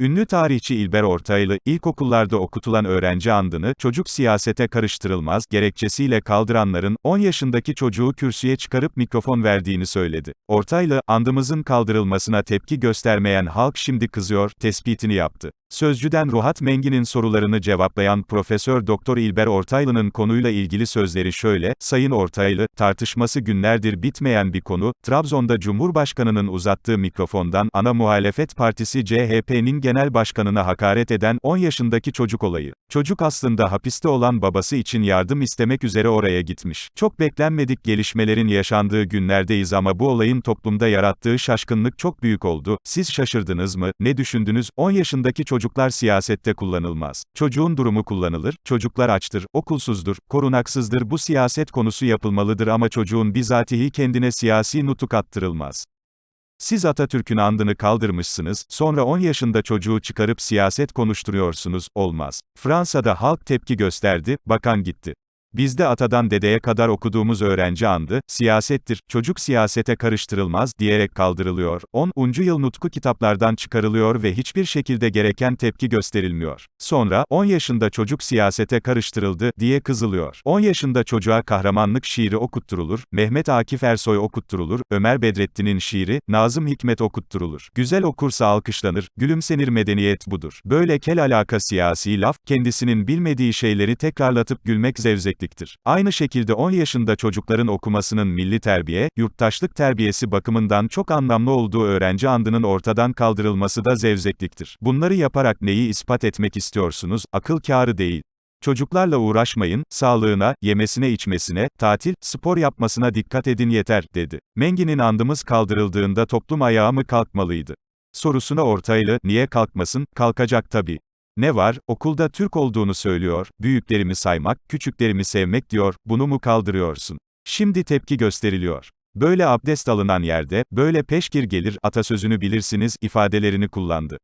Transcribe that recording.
Ünlü tarihçi İlber Ortaylı, ilkokullarda okutulan öğrenci andını, çocuk siyasete karıştırılmaz, gerekçesiyle kaldıranların, 10 yaşındaki çocuğu kürsüye çıkarıp mikrofon verdiğini söyledi. Ortaylı, andımızın kaldırılmasına tepki göstermeyen halk şimdi kızıyor, tespitini yaptı. Sözcüden Ruhat Mengi'nin sorularını cevaplayan Profesör Doktor İlber Ortaylı'nın konuyla ilgili sözleri şöyle, Sayın Ortaylı, tartışması günlerdir bitmeyen bir konu, Trabzon'da Cumhurbaşkanı'nın uzattığı mikrofondan, ana muhalefet partisi CHP'nin genel başkanına hakaret eden 10 yaşındaki çocuk olayı. Çocuk aslında hapiste olan babası için yardım istemek üzere oraya gitmiş. Çok beklenmedik gelişmelerin yaşandığı günlerdeyiz ama bu olayın toplumda yarattığı şaşkınlık çok büyük oldu. Siz şaşırdınız mı? Ne düşündünüz? 10 yaşındaki çocuklar siyasette kullanılmaz. Çocuğun durumu kullanılır, çocuklar açtır, okulsuzdur, korunaksızdır bu siyaset konusu yapılmalıdır ama çocuğun bizatihi kendine siyasi nutuk attırılmaz. Siz Atatürk'ün andını kaldırmışsınız, sonra 10 yaşında çocuğu çıkarıp siyaset konuşturuyorsunuz, olmaz. Fransa'da halk tepki gösterdi, bakan gitti. Bizde atadan dedeye kadar okuduğumuz öğrenci andı, siyasettir, çocuk siyasete karıştırılmaz, diyerek kaldırılıyor. 10. yıl nutku kitaplardan çıkarılıyor ve hiçbir şekilde gereken tepki gösterilmiyor. Sonra, 10 yaşında çocuk siyasete karıştırıldı, diye kızılıyor. 10 yaşında çocuğa kahramanlık şiiri okutturulur, Mehmet Akif Ersoy okutturulur, Ömer Bedrettin'in şiiri, Nazım Hikmet okutturulur. Güzel okursa alkışlanır, gülümsenir medeniyet budur. Böyle kel alaka siyasi laf, kendisinin bilmediği şeyleri tekrarlatıp gülmek zevzek zevzekliktir. Aynı şekilde 10 yaşında çocukların okumasının milli terbiye, yurttaşlık terbiyesi bakımından çok anlamlı olduğu öğrenci andının ortadan kaldırılması da zevzekliktir. Bunları yaparak neyi ispat etmek istiyorsunuz, akıl kârı değil. Çocuklarla uğraşmayın, sağlığına, yemesine içmesine, tatil, spor yapmasına dikkat edin yeter, dedi. Mengi'nin andımız kaldırıldığında toplum ayağa mı kalkmalıydı? Sorusuna ortaylı, niye kalkmasın, kalkacak tabii. Ne var, okulda Türk olduğunu söylüyor, büyüklerimi saymak, küçüklerimi sevmek diyor, bunu mu kaldırıyorsun? Şimdi tepki gösteriliyor. Böyle abdest alınan yerde, böyle peşkir gelir, atasözünü bilirsiniz, ifadelerini kullandı.